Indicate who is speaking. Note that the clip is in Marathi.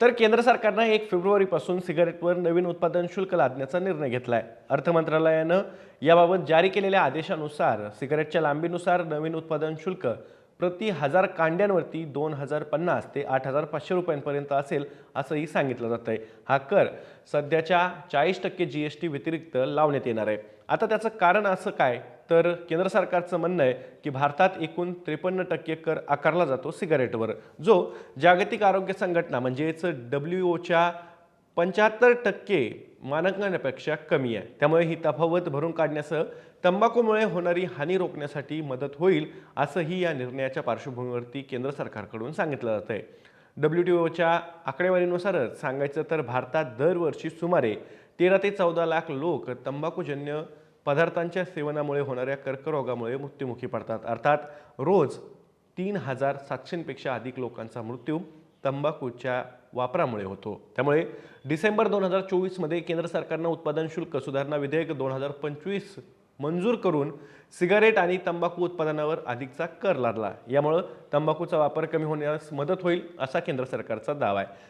Speaker 1: तर केंद्र सरकारनं एक फेब्रुवारीपासून सिगारेटवर नवीन उत्पादन शुल्क लादण्याचा निर्णय घेतला आहे अर्थ मंत्रालयानं याबाबत जारी केलेल्या आदेशानुसार सिगारेटच्या लांबीनुसार नवीन उत्पादन शुल्क प्रति हजार कांड्यांवरती दोन हजार पन्नास ते आठ हजार पाचशे रुपयांपर्यंत असेल असंही सांगितलं जात आहे हा कर सध्याच्या चाळीस टक्के जी एस टी व्यतिरिक्त लावण्यात येणार आहे. आता त्याचं कारण असं काय? तर केंद्र सरकारचं म्हणणं आहे की भारतात एकूण त्रेपन्न टक्के कर आकारला जातो सिगारेटवर जो जागतिक आरोग्य संघटना म्हणजेच डब्ल्यू ओच्या पंच्याहत्तर टक्के मानकांपेक्षा कमी आहे. त्यामुळे ही तफावत भरून काढण्यासह तंबाखूमुळे होणारी हानी रोखण्यासाठी मदत होईल असंही या निर्णयाच्या पार्श्वभूमीवरती केंद्र सरकारकडून सांगितलं जात आहे. डब्ल्यू टी ओच्या आकडेवारीनुसारच सांगायचं तर भारतात दरवर्षी सुमारे तेरा ते चौदा लाख लोक तंबाखूजन्य पदार्थांच्या सेवनामुळे होणाऱ्या कर्करोगामुळे मृत्युमुखी पडतात. अर्थात रोज तीन हजार सातशेंपेक्षा अधिक लोकांचा मृत्यू तंबाखूच्या वापरामुळे होतो. त्यामुळे डिसेंबर दोन हजार चोवीसमध्ये केंद्र सरकारनं उत्पादन शुल्क सुधारणा विधेयक दोन हजार पंचवीस मंजूर करून सिगारेट आणि तंबाखू उत्पादनावर अधिकचा कर लादला. यामुळं तंबाखूचा वापर कमी होण्यास मदत होईल असा केंद्र सरकारचा दावा आहे.